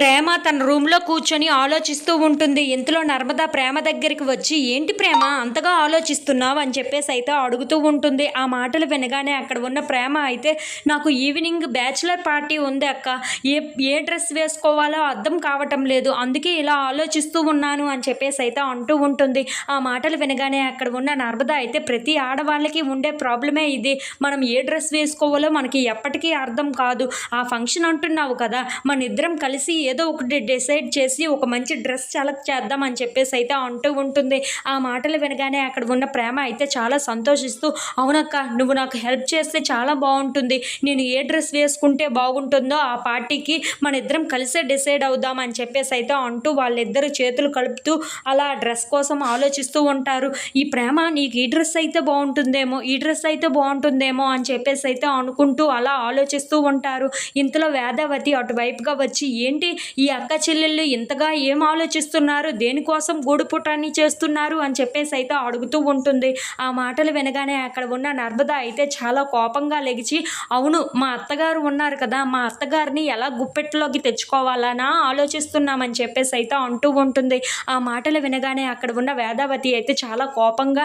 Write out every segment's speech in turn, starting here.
ప్రేమ తన రూమ్లో కూర్చొని ఆలోచిస్తూ ఉంటుంది. ఇంతలో నర్మద ప్రేమ దగ్గరికి వచ్చి ఏంటి ప్రేమ? అంతగా ఆలోచిస్తున్నావు? అని చెప్పేసి అయితే అడుగుతూ ఉంటుంది. ఆ మాటలు వినగానే అక్కడ ఉన్న ప్రేమ అయితే నాకు ఈవినింగ్ బ్యాచిలర్ పార్టీ ఉంది అక్క. ఏ ఏ డ్రెస్ వేసుకోవాలో అర్థం కావటం లేదు. అందుకే ఇలా ఆలోచిస్తూ ఉన్నాను అని చెప్పేసి అయితే అంటూ ఉంటుంది. ఆ మాటలు వినగానే అక్కడ ఉన్న నర్మద అయితే ప్రతి ఆడవాళ్ళకి ఉండే ప్రాబ్లమే ఇది. మనం ఏ డ్రెస్ వేసుకోవాలో మనకి ఎప్పటికీ అర్థం కాదు. ఆ ఫంక్షన్ అంటున్నావు కదా. మన ఇద్దరం కలిసి ఏదో ఒకటి డిసైడ్ చేసి ఒక మంచి డ్రెస్ సెలెక్ట్ చేద్దాం అని చెప్పేసి అయితే అంటూ ఉంటుంది. ఆ మాటలు వినగానే అక్కడ ఉన్న ప్రేమ అయితే చాలా సంతోషిస్తూ అవునక్క నువ్వు నాకు హెల్ప్ చేస్తే చాలా బాగుంటుంది. నేను ఏ డ్రెస్ వేసుకుంటే బాగుంటుందో ఆ పార్టీకి మన ఇద్దరం కలిసే డిసైడ్ అవుదాం అని చెప్పేసి అయితే అంటూ వాళ్ళిద్దరు చేతులు కలుపుతూ అలా డ్రెస్ కోసం ఆలోచిస్తూ ఉంటారు. ఈ ప్రేమ నీకు ఈ డ్రెస్ అయితే బాగుంటుందేమో ఈ డ్రెస్ అయితే బాగుంటుందేమో అని చెప్పేసి అయితే అనుకుంటూ అలా ఆలోచిస్తూ ఉంటారు. ఇంతలో వేదావతి అటువైపుగా వచ్చి ఏంటి ఈ అక్క చెల్లెళ్ళు ఇంతగా ఏం ఆలోచిస్తున్నారు? దేనికోసం గూడుపుటాన్ని చేస్తున్నారు? అని చెప్పేసి అయితే అడుగుతూ ఉంటుంది. ఆ మాటలు వినగానే అక్కడ ఉన్న నర్మద అయితే చాలా కోపంగా లెగిచి అవును మా అత్తగారు ఉన్నారు కదా మా అత్తగారిని ఎలా గుప్పెట్లోకి తెచ్చుకోవాలనా? ఆలోచిస్తున్నామని చెప్పేసి అయితే అంటూ ఉంటుంది. ఆ మాటలు వినగానే అక్కడ ఉన్న వేదావతి అయితే చాలా కోపంగా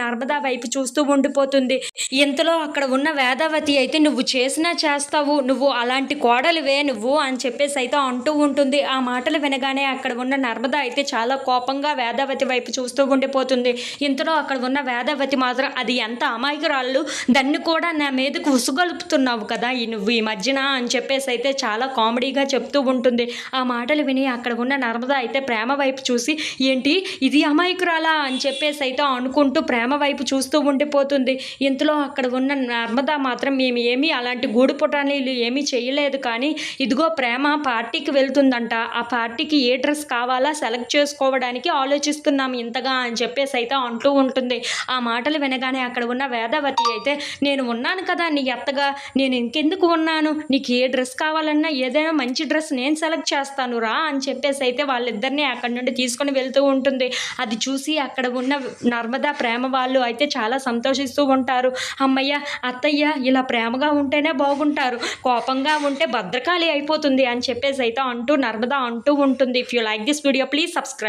నర్మదా వైపు చూస్తూ ఉండిపోతుంది. ఇంతలో అక్కడ ఉన్న వేదావతి అయితే నువ్వు చేసినా చేస్తావు. నువ్వు అలాంటి కోడలివే నువ్వు అని చెప్పేసి అయితే అంటూ ఉంటుంది. ఆ మాటలు వినగానే అక్కడ ఉన్న నర్మద అయితే చాలా కోపంగా వేదావతి వైపు చూస్తూ ఉండిపోతుంది. ఇంతలో అక్కడ ఉన్న వేదావతి మాత్రం అది ఎంత అమాయకురాళ్ళు? దాన్ని కూడా నా మీదకు ఉసుగొలుపుతున్నావు కదా? నువ్వు ఈ మధ్యన? అని చెప్పేసి అయితే చాలా కామెడీగా చెప్తూ ఉంటుంది. ఆ మాటలు విని అక్కడ ఉన్న నర్మద అయితే ప్రేమ వైపు చూసి ఏంటి? ఇది అమాయకురాలా? అని చెప్పేసి అయితే అనుకుంటూ ప్రేమ వైపు చూస్తూ ఉండిపోతుంది. ఇంతలో అక్కడ ఉన్న నర్మద మాత్రం మేము ఏమీ అలాంటి గూడు పుటానీలు ఏమీ చేయలేదు కానీ ఇదిగో ప్రేమ పార్టీకి వెళ్తుందంట. ఆ పార్టీకి ఏ డ్రెస్ కావాలా సెలెక్ట్ చేసుకోవడానికి ఆలోచిస్తున్నాం ఇంతగా అని చెప్పేసి అయితే అంటూ ఉంటుంది. ఆ మాటలు వినగానే అక్కడ ఉన్న వేదవతి అయితే నేను ఉన్నాను కదా నీ అత్తగా నేను ఇంకెందుకు ఉన్నాను? నీకు ఏ డ్రెస్ కావాలన్నా ఏదైనా మంచి డ్రెస్ నేను సెలెక్ట్ చేస్తాను రా అని చెప్పేసి అయితే వాళ్ళిద్దరిని అక్కడ నుండి తీసుకొని వెళ్తూ ఉంటుంది. అది చూసి అక్కడ ఉన్న నర్మదా ప్రేమ వాళ్ళు అయితే చాలా సంతోషిస్తూ ఉంటారు. అమ్మయ్య అత్తయ్య ఇలా ప్రేమగా ఉంటేనే బాగుంటారు. కోపంగా ఉంటే భద్రకాళి అయిపోతుంది అని చెప్పేసి అయితే అంటూ నర్మదా అంటూ ఉంటుంది. If you like this video please subscribe